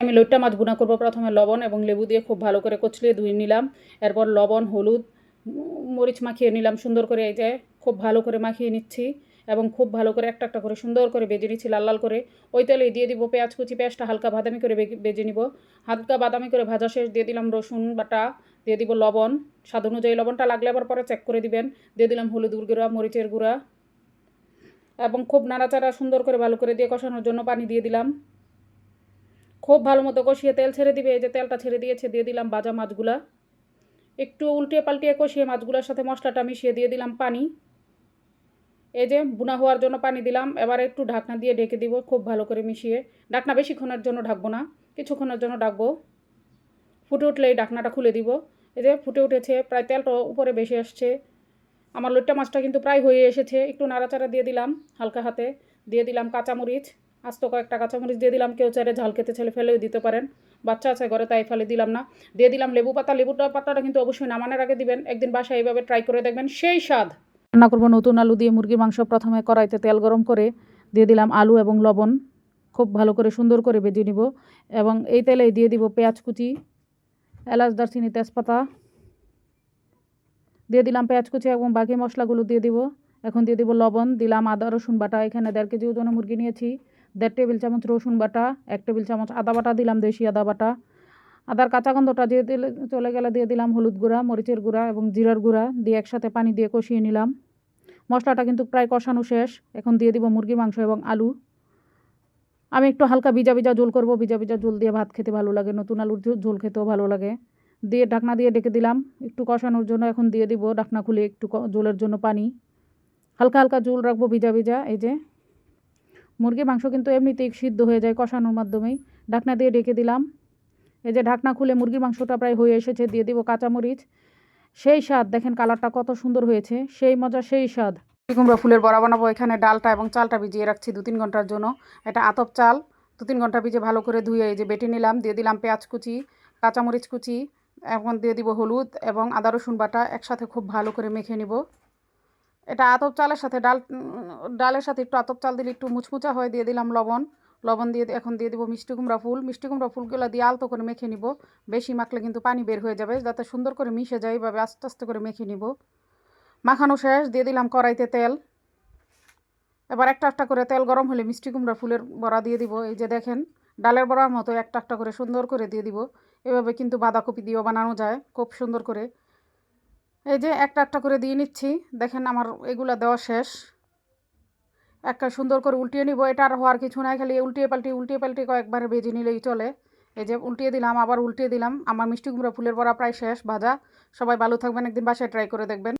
আমি লইট্টা মাছ ভুনা করব প্রথমে লবণ এবং লেবু দিয়ে খুব ভালো করে কচলিয়ে ধুয়ে নিলাম। এরপর লবণ, হলুদ মরিচ মাখিয়ে নিলাম সুন্দর করে এই যে খুব ভালো করে মাখিয়ে নিচ্ছি এবং খুব ভালো করে একটা একটা করে সুন্দর করে বেজে নিচ্ছি লাল লাল করে। ওই তেলে দিয়ে দিব পেঁয়াজ কুচি, পেঁয়াজটা হালকা বাদামি করে বেজে নিব। হালকা বাদামি করে ভাজা শেষ দিয়ে দিলাম রসুন বাটা, দিয়ে দিব লবণ। স্বাদ অনুযায়ী লবণটা লাগলে আবার পরে চেক করে দিবেন। দিয়ে দিলাম হলুদ গুঁড়া, মরিচের গুঁড়া এবং খুব নাড়াচাড়া সুন্দর করে ভালো করে দিয়ে কষানোর জন্য পানি দিয়ে দিলাম। খুব ভালো মতো কষিয়ে তেল ছেড়ে দিবে, এই যে তেলটা ছেড়ে দিয়েছে, দিয়ে দিলাম ভাজা মাছগুলা। একটু উল্টিয়ে পাল্টিয়ে কষিয়ে মাছগুলোর সাথে মশলাটা মিশিয়ে দিয়ে দিলাম পানি। এই যে বুনা হওয়ার জন্য পানি দিলাম, এবার একটু ঢাকনা দিয়ে ঢেকে দিব খুব ভালো করে মিশিয়ে। ঢাকনা বেশিক্ষণের জন্য ঢাকবো না, কিছুক্ষণের জন্য ডাকবো ফুটে উঠলে এই ঢাকনাটা খুলে দিব। এই যে ফুটে উঠেছে, প্রায় তেলটা উপরে বেশি আসছে। আমার লইট্টা মাছটা কিন্তু প্রায় হয়ে এসেছে, একটু নাড়াচাড়া দিয়ে দিলাম হালকা হাতে। দিয়ে দিলাম কাঁচামরিচ। আস্ত কয়েকটা কাঁচামরিচ দিয়ে দিলাম, কেউ চাইলে ঝাল খেতে ছেলে ফেলেও দিতে পারেন। বাচ্চা আছে ঘরে, তাই ফেলে দিলাম না। দিয়ে দিলাম লেবু পাতা লেবুটা পাতাটা কিন্তু অবশ্যই নামানোর আগে দিবেন। একদিন বাসায় এইভাবে ট্রাই করে দেখবেন সেই স্বাদ। রান্না করব নতুন আলু দিয়ে মুরগির মাংস, প্রথমে কড়াইতে তেল গরম করে দিয়ে দিলাম আলু এবং লবণ। খুব ভালো করে সুন্দর করে ভেজে নিব এবং এই তেলেই দিয়ে দিব পেঁয়াজ কুচি, এলাচ, দারচিনি, তেজপাতা। দিয়ে দিলাম পেঁয়াজ কুচি এবং বাকি মশলাগুলো দিয়ে দিব। এখন দিয়ে দিব লবণ, দিলাম আদা, রসুন বাটা, এখানে দেড় কেজি ওজনে মুরগি নিয়েছি। দেড় টেবিল চামচ রসুন বাটা, এক টেবিল চামচ আদা বাটা দিলাম, দেশি আদা বাটা। আদার কাঁচা গন্ধটা দিয়ে দিলে, চলে গেলে দিয়ে দিলাম হলুদ গুঁড়া, মরিচের গুঁড়া এবং জিরার গুঁড়া দিয়ে একসাথে পানি দিয়ে কষিয়ে নিলাম। মশলাটা কিন্তু প্রায় কষানো শেষ। এখন দিয়ে দিব মুরগির মাংস এবং আলু। আমি একটু হালকা ভিজা ভিজা ঝোল করব। ভিজা ভিজা ঝোল দিয়ে ভাত খেতে ভালো লাগে, নতুন আলুর ঝোল খেতেও ভালো লাগে। দিয়ে ঢাকনা দিয়ে ডেকে দিলাম। একটু কষানোর জন্য এখন দিয়ে দিব ঢাকনা খুলে একটু ঝোলের জন্য পানি। হালকা হালকা ঝোল রাখব ভিজা ভিজা, এই যে। মুরগির মাংস কিন্তু এমনিতেই সিদ্ধ হয়ে যায় কষানোর মাধ্যমেই। ঢাকনা দিয়ে ডেকে দিলাম। এই যে ঢাকনা খুলে মুরগির মাংসটা প্রায় হয়ে এসেছে, দিয়ে দিব কাঁচামরিচ। সেই স্বাদ, দেখেন কালারটা কত সুন্দর হয়েছে, সেই মজা সেই স্বাদ। কুমড়ো ফুলের বড়া বানাবো, এখানে ডালটা এবং চালটা ভিজিয়ে রাখছি দু তিন ঘণ্টার জন্য। এটা আতপ চাল দু তিন ঘণ্টা ভিজে ভালো করে ধুয়ে এই যে বেটে নিলাম, দিয়ে দিলাম পেঁয়াজ কুচি, কাঁচামরিচ কুচি, এখন দিয়ে দিব হলুদ এবং আদা রসুন বাটা একসাথে খুব ভালো করে মেখে নিব। এটা আতপ চালের সাথে ডাল ডালের সাথে একটু আতপ চাল দিলে একটু মুচমুচা হয়ে দিয়ে দিলাম লবণ। লবণ দিয়ে এখন দিয়ে দিব মিষ্টি কুমড়া ফুল। মিষ্টি কুমড়া ফুলগুলো দিয়ে আলতো করে মেখে নিব। বেশি মাখলে কিন্তু পানি বের হয়ে যাবে। যাতে সুন্দর করে মিশে যায় এইভাবে আস্তে আস্তে করে মেখে নিব। মাখানো শেষ, দিয়ে দিলাম কড়াইতে তেল। এবার একটা একটা করে তেল গরম হলে মিষ্টি কুমড়া ফুলের বড়া দিয়ে দিব। এই যে দেখেন, ডালের বড়ার মতো একটা একটা করে সুন্দর করে দিয়ে দিব। এভাবে কিন্তু বাঁধাকপি দিয়েও বানানো যায়, খুব সুন্দর করে। এই যে একটা একটা করে দিয়ে নিচ্ছি। দেখেন আমার এগুলো দেওয়া শেষ। একটা সুন্দর করে উল্টিয়ে নিব। এটা আর হওয়ার কিছু নাই, খালি উল্টিয়ে পাল্টি উল্টিয়ে পাল্টি কয়েকবার ভেজে নিলেই চলে। এই যে উল্টিয়ে দিলাম, আবার উল্টিয়ে দিলাম। আমার মিষ্টি কুমড়া ফুলের বড়া প্রায় শেষ, ভাজা। সবাই ভালো থাকবেন, একদিন বাসায় ট্রাই করে দেখবেন।